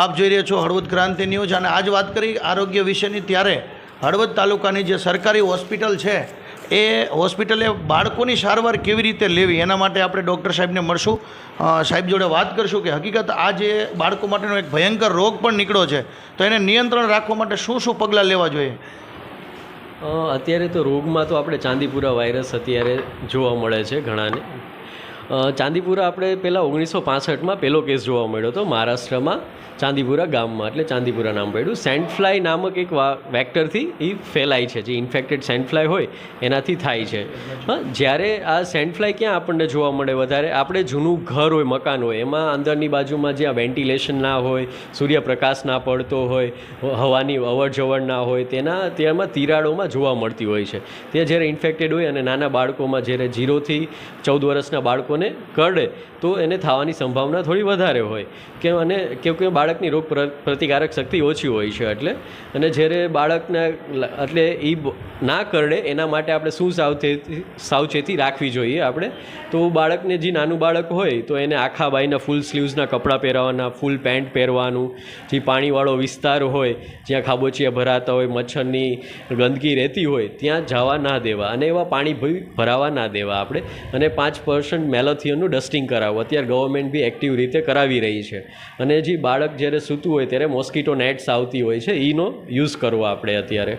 આપ જોઈ રહ્યા છો હળવદ ક્રાંતિ ન્યૂઝ અને આજ વાત કરી આરોગ્ય વિશેની ત્યારે હળવદ તાલુકાની જે સરકારી હોસ્પિટલ છે, એ હોસ્પિટલે બાળકોની સારવાર કેવી રીતે લેવી એના માટે આપણે ડૉક્ટર સાહેબને મળશું. સાહેબ જોડે વાત કરશું કે હકીકત આ જે બાળકો માટેનો એક ભયંકર રોગ પણ નીકળ્યો છે, તો એને નિયંત્રણ રાખવા માટે શું શું પગલાં લેવા જોઈએ? અત્યારે તો રોગમાં તો આપણે ચાંદીપુરા વાયરસ અત્યારે જોવા મળે છે ઘણાને. ચાંદીપુરા આપણે પહેલાં ઓગણીસો પાસઠમાં પહેલો કેસ જોવા મળ્યો હતો મહારાષ્ટ્રમાં, ચાંદીપુરા ગામમાં. એટલે ચાંદીપુરા નામ પડ્યું. સેન્ડફ્લાય નામક એક વેક્ટરથી એ ફેલાય છે. જે ઇન્ફેક્ટેડ સેન્ડફ્લાય હોય, એનાથી થાય છે. હા, જ્યારે આ સેન્ડફ્લાય ક્યાં આપણને જોવા મળે વધારે? આપણે જૂનું ઘર હોય, મકાન હોય, એમાં અંદરની બાજુમાં જ્યાં વેન્ટિલેશન ના હોય, સૂર્યપ્રકાશ ના પડતો હોય હવાની અવર જવર ના હોય, તેના, તેમાં તિરાડોમાં જોવા મળતી હોય છે. તે જ્યારે ઇન્ફેક્ટેડ હોય અને નાના બાળકોમાં જ્યારે જીરોથી ચૌદ વર્ષના બાળકોને કરડે, તો એને થવાની સંભાવના થોડી વધારે હોય. કે અને કેમ કે બાળકની રોગ પ્રતિકારક શક્તિ ઓછી હોય છે એટલે, અને જ્યારે બાળકને એટલે એ ના કરડે, એના માટે આપણે શું સાવચેતી સાવચેતી રાખવી જોઈએ આપણે? તો બાળકને જે નાનું બાળક હોય, તો એને આખા બાઈના ફૂલ સ્લીવ્સના કપડાં પહેરવાના, ફૂલ પેન્ટ પહેરવાનું, જે પાણીવાળો વિસ્તાર હોય, જ્યાં ખાબોચિયા ભરાતા હોય, મચ્છરની ગંદકી રહેતી હોય, ત્યાં જવા ના દેવા, અને એવા પાણી ભરાવા ના દેવા આપણે. અને પાંચ પર્સન્ટ એલથિયનનું ડસ્ટિંગ કરાવવું. અત્યારે ગવર્મેન્ટ બી એક્ટિવ રીતે કરાવી રહી છે. અને જે બાળક જ્યારે સૂતું હોય ત્યારે મોસ્કીટો નેટ્સ આવતી હોય છે એનો યુઝ કરવો આપણે અત્યારે.